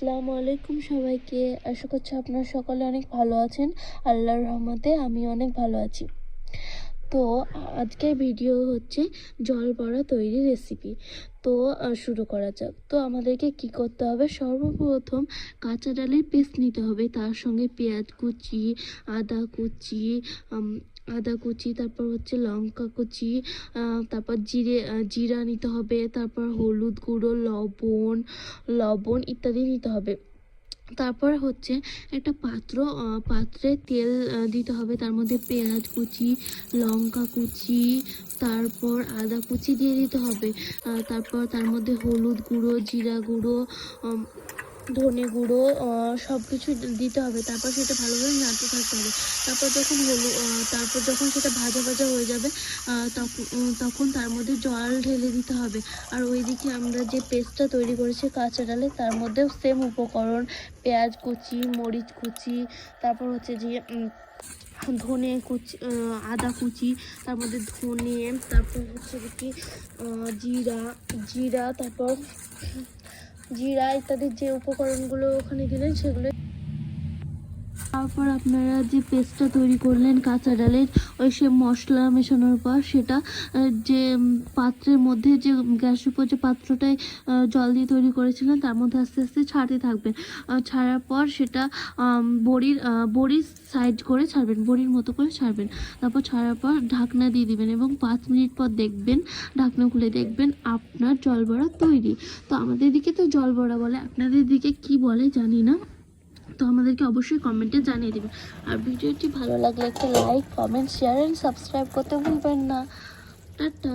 আসসালামু আলাইকুম সবাইকে। আশা করছি আপনারা সকলে অনেক ভালো আছেন। আল্লাহর রহমতে আমি অনেক ভালো আছি। তো আজকের ভিডিও হচ্ছে জল বড়া তৈরি রেসিপি তো শুরু করা যাক। তো আমাদেরকে কি করতে হবে? সর্বপ্রথম কাঁচা ডালের পেস্ট নিতে হবে। তার সঙ্গে পেঁয়াজ কুচি, আদা কুচি আদা কুচি, তারপর হচ্ছে লঙ্কা কুচি তারপর জিরে জিরা নিতে হবে, তারপর হলুদ গুঁড়ো, লবণ লবণ ইত্যাদি নিতে হবে। তারপর হচ্ছে একটা পাত্র পাত্রে তেল দিতে হবে, তার মধ্যে পেঁয়াজ কুচি, লঙ্কা কুচি, তারপর আদা কুচি দিয়ে দিতে হবে। তারপর তার মধ্যে হলুদ গুঁড়ো, জিরা গুঁড়ো ধনে গুঁড়ো সব কিছু দিতে হবে। তারপর সেটা ভালোভাবে নাড়তে থাকতে হবে। তারপর যখন হলু তারপর যখন সেটা ভাজা ভাজা হয়ে যাবে তখন তার মধ্যে জল ঢেলে দিতে হবে। আর ওইদিকে আমরা যে পেস্টটা তৈরি করেছি কাঁচা ডালে, তার মধ্যেও সেম উপকরণ, পেঁয়াজ কুচি, মরিচ কুচি, তারপর হচ্ছে যে ধনে কুচি আদা কুচি, তার মধ্যে ধনে, তারপর হচ্ছে কি জিরা জিরা, তারপর জিরা ইত্যাদি যে উপকরণগুলো ওখানে দিলেন সেগুলো তারপর আপনারা যে পেস্টটা তৈরি করলেন কাঁচা ডালের, ওই সে মশলা মেশানোর পর সেটা যে পাত্রের মধ্যে যে গ্যাসের উপর যে পাত্রটায় জল দিয়ে তৈরি করেছিলেন, তার মধ্যে আস্তে আস্তে ছাড়তে থাকবেন। ছাড়ার পর সেটা বড়ির বড়ির সাইড করে ছাড়বেন, বড়ির মতো করে ছাড়বেন। তারপর ছাড়ার পর ঢাকনা দিয়ে দিবেন এবং পাঁচ মিনিট পর দেখবেন, ঢাকনা খুলে দেখবেন আপনার জল বড়া তৈরি। তো আমাদের দিকে তো জল বড়া বলে, আপনাদের দিকে কি বলে জানি না। তো আমাদেরকে অবশ্যই কমেন্টে জানিয়ে দেবেন। আর ভিডিওটি ভালো লাগলে একটা like comment share and subscribe করতে ভুলবেন না। টাটা।